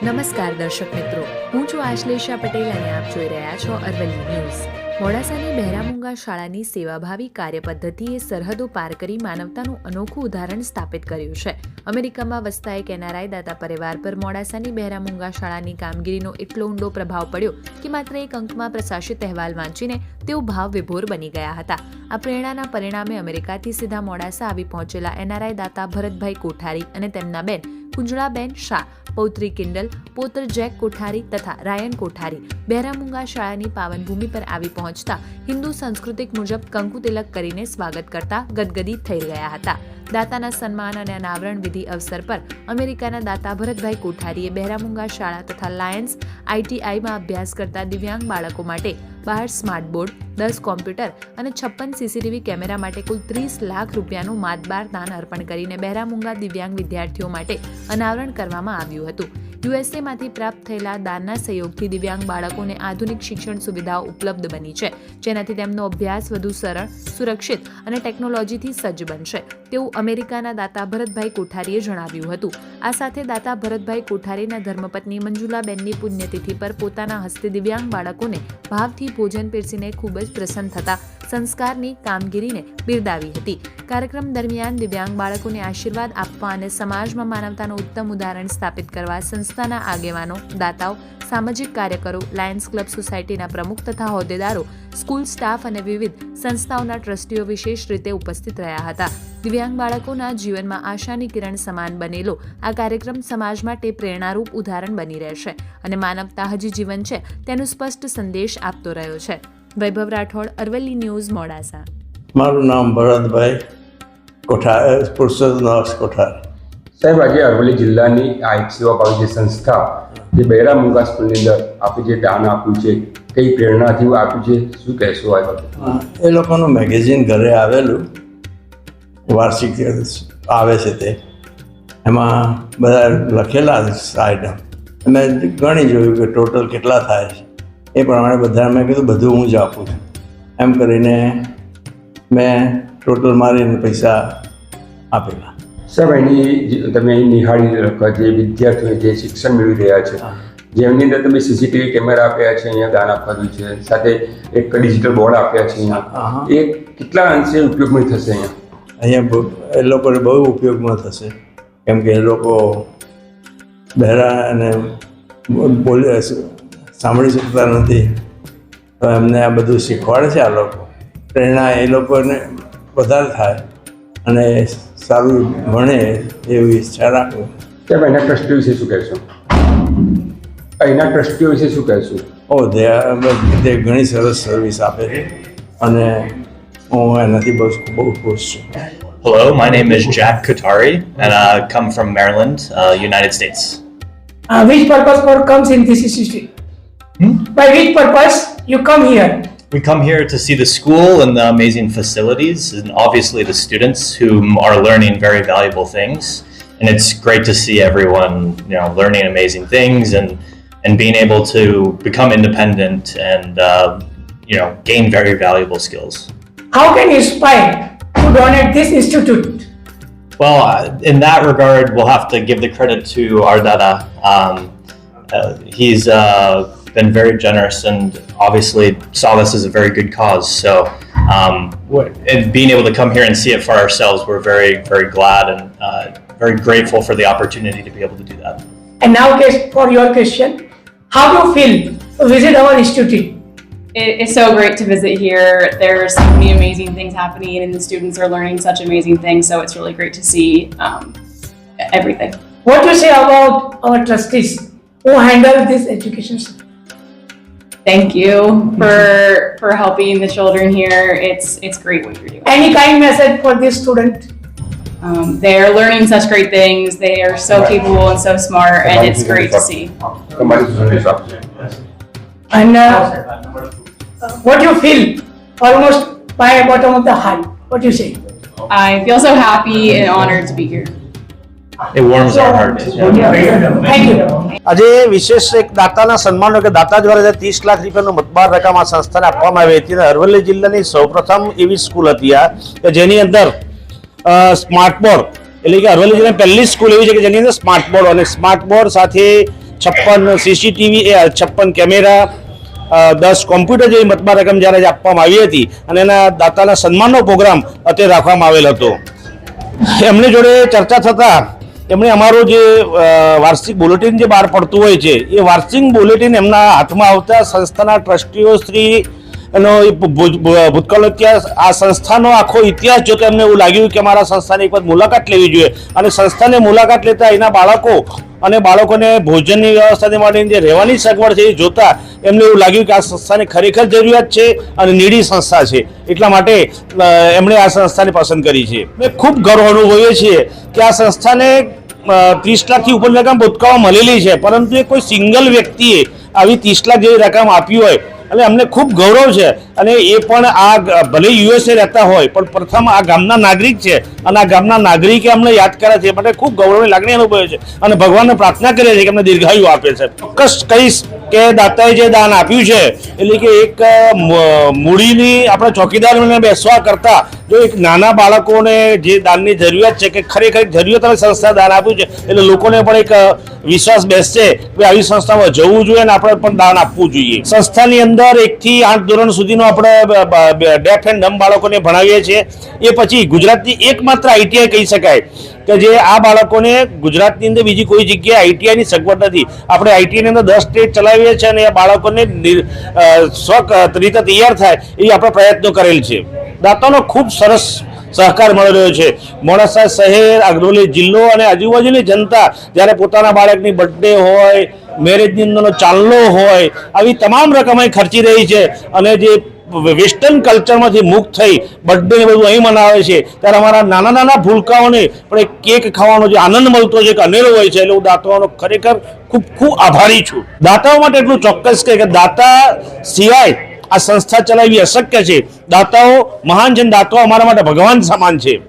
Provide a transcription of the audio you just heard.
નમસ્કાર દર્શક મિત્રો, હું છું આશ્લેષા પટેલ અને આપ જોઈ રહ્યા છો અરવલ્લી ન્યૂઝ. મોડાસાની બહેરામુંગા શાળાની સેવાભાવી કાર્ય પદ્ધતિએ સરહદો પાર કરી માનવતાનું અનોખું ઉદાહરણ સ્થાપિત કર્યું છે. અમેરિકામાં વસતા એક એનઆરઆઈ દાતા પરિવાર પર મોડાસાની બહેરામુંગા શાળાની કામગીરીનો એટલો ઊંડો પ્રભાવ પડ્યો કે માત્ર એક અંકમાં પ્રશાસિત અહેવાલ વાંચીને તેઓ ભાવ વિભોર બની ગયા હતા. આ પ્રેરણાના પરિણામે અમેરિકાથી સીધા મોડાસા આવી પહોંચેલા એનઆરઆઈ દાતા ભરતભાઈ કોઠારી અને તેમના બેન કુંજળાબેન શાહ, પૌત્રી કિંડલ, પોત્ર જેક કોઠારી તથા રાયન કોઠારી બહેરામુંગા શાળાની પાવનભૂમિ પર આવી પહોંચતા હિન્દુ સંસ્કૃતિક મુજબ કંકુ તિલક કરીને સ્વાગત કરતા ગદગદિત થઈ ગયા હતા. દાતાના સન્માન અને અનાવરણ વિધિ અવસર પર અમેરિકાના દાતા ભરતભાઈ કોઠારીએ બહેરામુંગા શાળા તથા લાયન્સ આઈટીઆઈમાં અભ્યાસ કરતા દિવ્યાંગ બાળકો માટે બહાર સ્માર્ટ બોર્ડ, દસ કોમ્પ્યુટર અને છપ્પન સીસીટીવી કેમેરા માટે કુલ ત્રીસ લાખ રૂપિયાનું માતબાર દાન અર્પણ કરીને બહેરામુંગા દિવ્યાંગ વિદ્યાર્થીઓ માટે અનાવરણ કરવામાં આવ્યું હતું. યુએસએમાંથી પ્રાપ્ત થયેલા દાનના સહયોગથી દિવ્યાંગ બાળકોને આધુનિક શિક્ષણ સુવિધાઓ ઉપલબ્ધ બની છે. જેનાથી તેમનો અભ્યાસ વધુ સરળ સુરક્ષિત અને ટેકનોલોજીથી સજ્જ બનશે, તેવું અમેરિકાના દાતા ભરતભાઈ કોઠારીએ જણાવ્યું હતું. આ સાથે દાતા ભરતભાઈ કોઠારીના ધર્મપત્ની મંજુલાબેનની પુણ્યતિથિ પર પોતાના હસ્તે દિવ્યાંગ બાળકોને ભાવથી ભોજન પીરસીને ખૂબ જ પ્રસન્ન થતા સંસ્કારની કામગીરીને બિરદાવી હતી. કાર્યક્રમ દરમિયાન દિવ્યાંગ બાળકોને આશીર્વાદ આપવા અને સમાજમાં માનવતાનું ઉત્તમ ઉદાહરણ સ્થાપિત કરવા સંસ્થાના આગેવાનો, દાતાઓ, સામાજિક કાર્યકરો, લાયન્સ ક્લબ સોસાયટીના પ્રમુખ તથા હોદ્દેદારો, સ્કૂલ સ્ટાફ અને વિવિધ સંસ્થાઓના ટ્રસ્ટીઓ વિશેષ રીતે ઉપસ્થિત રહ્યા હતા. દિવ્યાંગ બાળકોના જીવનમાં આશાની કિરણ સમાન બનેલો આ કાર્યક્રમ સમાજ માટે પ્રેરણારૂપ ઉદાહરણ બની રહેશે અને માનવતા હજી જીવન છે તેનો સ્પષ્ટ સંદેશ આપતો રહ્યો છે. વૈભવ રાઠોડ અરવલ્લી ન્યૂઝ મોડાસા. મારું નામ ભરતભાઈ કોઠાર પુરુષોત્તમદાસ કોઠાર. સાહેબ આજે અરવલ્લી જિલ્લાની આ એક સેવાભાવી જે સંસ્થા જે બૈરા મુંગા સ્કૂલની અંદર આપે જે દાન આપ્યું છે કઈ પ્રેરણાથી આપ્યું છે શું કહેશો આ બાબતે? એ લોકોનું મેગેઝિન ઘરે આવેલું વાર્ષિક આવે છે તે. એમાં બધા લખેલા આઈટમ મેં ગણી જોયું કે ટોટલ કેટલા થાય છે. એ પ્રમાણે બધા મેં કીધું બધું હું જ આપું છું. એમ કરીને મેં ટોટલ મારીને પૈસા આપેલા. સાહેબ એની તમે નિહાળી શકો જે વિદ્યાર્થીઓ જે શિક્ષણ મેળવી રહ્યા છે જેમની અંદર તમે સીસીટીવી કેમેરા આપ્યા છે અહીંયા દાન આપવાનું છે સાથે એક ડિજિટલ બોર્ડ આપ્યા છે અહીંયા. એ કેટલા અંશે ઉપયોગમાં થશે અહીંયા? અહીંયા એ લોકોને બહુ ઉપયોગમાં થશે. કેમ કે એ લોકો બહેરા અને બોલી સાંભળી શકતા નથી. તો એમને આ બધું શીખવાડે છે આ લોકો. પ્રેરણા એ લોકોને વધારે થાય અને સારું ભણે એવી ઈચ્છા રાખું. સાહેબ એના ટ્રસ્ટીઓ વિશે શું કહેશો? એના ટ્રસ્ટીઓ વિશે શું કહેશો ઓ તે તે ઘણી સરસ સર્વિસ આપે છે અને હું એનાથી બહુ બહુ ખુશ છું Hello, my name is Jack Kutari, and I come from Maryland, uh, United States. Uh, which purpose for comes in this institute? By which purpose you come here? We come here to see the school and the amazing facilities, and obviously the students who are learning very valuable things. And it's great to see everyone, you know, learning amazing things and and being able to become independent and uh, you know gain very valuable skills. How can you inspire to donate this institute? Well, uh, in that regard, we'll have to give the credit to our dada. Um, uh, he's uh, been very generous and obviously saw this as a very good cause. So, um, and being able to come here and see it for ourselves, we're very, very glad and uh, very grateful for the opportunity to be able to do that. And now, guess for your question, how do you feel to visit our institute? It's so great to visit here. There's so many amazing things happening, and the students are learning such amazing things. So it's really great to see um, everything. What do you say about our trustees who handle this education? Thank you for for helping the children here. It's it's great what you're doing. Any kind message for this student? Um, they are learning such great things. They are so capable and so smart, and it's great to see. તમારી શું સંદેશ આપશો And uh, what you feel almost by bottom of the heart? What you say? I feel so happy and honored to be here. It warms our hearts. Thank you. આજે વિશેષ એક દાતાના સન્માનો કે દાતા દ્વારા જે ત્રીસ લાખ રૂપિયાનો મતબાર રકમ આ સંસ્થાને આપવામાં આવી હતી અને અરવલ્લી જિલ્લાની સૌપ્રથમ એવી સ્કૂલ હતી આ કે જેની અંદર સ્માર્ટ બોર્ડ એટલે કે અરવલ્લી જિલ્લાની પહેલી સ્કૂલ એવી છે કે જેની અંદર સ્માર્ટ બોર્ડ અને સ્માર્ટ બોર્ડ સાથે છપ્પન સીસીટીવી એ, છપ્પન કેમેરા દસ કોમ્પ્યુટર જેવી મતબાર રકમ જ્યારે આપવામાં આવી હતી અને એના દાતાના સન્માનનો પ્રોગ્રામ અત્યારે રાખવામાં આવેલ હતો. એમની જોડે ચર્ચા થતાં એમણે અમારું જે વાર્ષિક બુલેટિન જે બહાર પડતું હોય છે, એ વાર્ષિક બુલેટિન એમના હાથમાં આવતા સંસ્થાના ટ્રસ્ટીઓ શ્રી એનો ભૂતકાળ ઇતિહાસ, આ સંસ્થાનો આખો ઇતિહાસ જોતા એમને એવું લાગ્યું કે મારા સંસ્થાની એક મુલાકાત લેવી જોઈએ. અને સંસ્થાને મુલાકાત લેતા એના બાળકો અને બાળકોને ભોજનની વ્યવસ્થાને માટેની જે રહેવાની સગવડ છે એ જોતા એમને એવું લાગ્યું કે આ સંસ્થાની ખરેખર જરૂરિયાત છે અને નીડી સંસ્થા છે. એટલા માટે એમણે આ સંસ્થાને પસંદ કરી છે. મેં ખૂબ ગર્વ અનુભવીએ છીએ કે આ સંસ્થાને ત્રીસ લાખથી ઉપર રકમ ભૂતકાળમાં મળેલી છે. પરંતુ એ કોઈ સિંગલ વ્યક્તિએ આવી ત્રીસ લાખ જેવી રકમ આપી હોય અને અમને ખૂબ ગૌરવ છે. અને એ પણ આ ભલે યુએસએ રહેતા હોય, પણ પ્રથમ આ ગામના નાગરિક છે. અને આ ગામના નાગરિકે અમને યાદ કરે છે માટે ખૂબ ગૌરવની લાગણી અનુભવે છે. અને ભગવાનને પ્રાર્થના કરીએ છીએ કે અમને દીર્ઘાયુ આપે છે. ચોક્કસ કહીશ. કે દાતાએ જે દાન આપ્યું છે, એટલે કે એક મૂડીની આપણે ચોકીદારને બેસવા કરતા જો એક નાના બાળકોને જે દાનની જરૂરિયાત છે કે ખરેખર જરૂરિયાત સંસ્થા દાન આપ્યું છે, એટલે લોકોને પણ એક વિશ્વાસ બેસશે કે આવી સંસ્થામાં જવું જોઈએ અને આપણે પણ દાન આપવું જોઈએ. સંસ્થાની અંદર એકથી આઠ ધોરણ સુધીનો આપણે ડેફ એન્ડ ડમ બાળકોને ભણાવીએ છીએ. એ પછી ગુજરાતની એકમાત્ર આઈટીઆઈ કહી શકાય. કે જે આ બાળકોને ગુજરાતની અંદર બીજી કોઈ જગ્યાએ આઈટીઆઈની સગવડ નથી. આપણે આઈટીઆઈની અંદર દસ સ્ટેટ ચલાવીએ છીએ અને એ બાળકોને સ્વ રીતે તૈયાર થાય એવી આપણે પ્રયત્નો કરેલ છે. દાતાનો ખૂબ સરસ સહકાર મળી રહ્યો છે. મોડાસા શહેર અગરોલી જિલ્લો અને આજુબાજુની જનતા જ્યારે પોતાના બાળકની બર્થડે હોય મેરેજની અંદરનો ચાલનો હોય, આવી તમામ રકમ અહીં ખર્ચી રહી છે. અને જે વેસ્ટર્ન કલ્ચરમાંથી મુક્ત થઈ બર્થડે ને બધું અહીં મનાવે છે. ત્યારે અમારા નાના નાના ભૂલકાઓને પણ એક કેક ખાવાનો જે આનંદ મળતો છે કે અનેરો હોય છે, એટલે હું દાતાઓનો ખરેખર ખૂબ ખૂબ આભારી છું. દાતાઓ માટે એટલું ચોક્કસ કે દાતા સિવાય આ સંસ્થા ચલાવવી અશક્ય છે. દાતાઓ મહાન અને દાતાઓ અમારા માટે ભગવાન સમાન છે.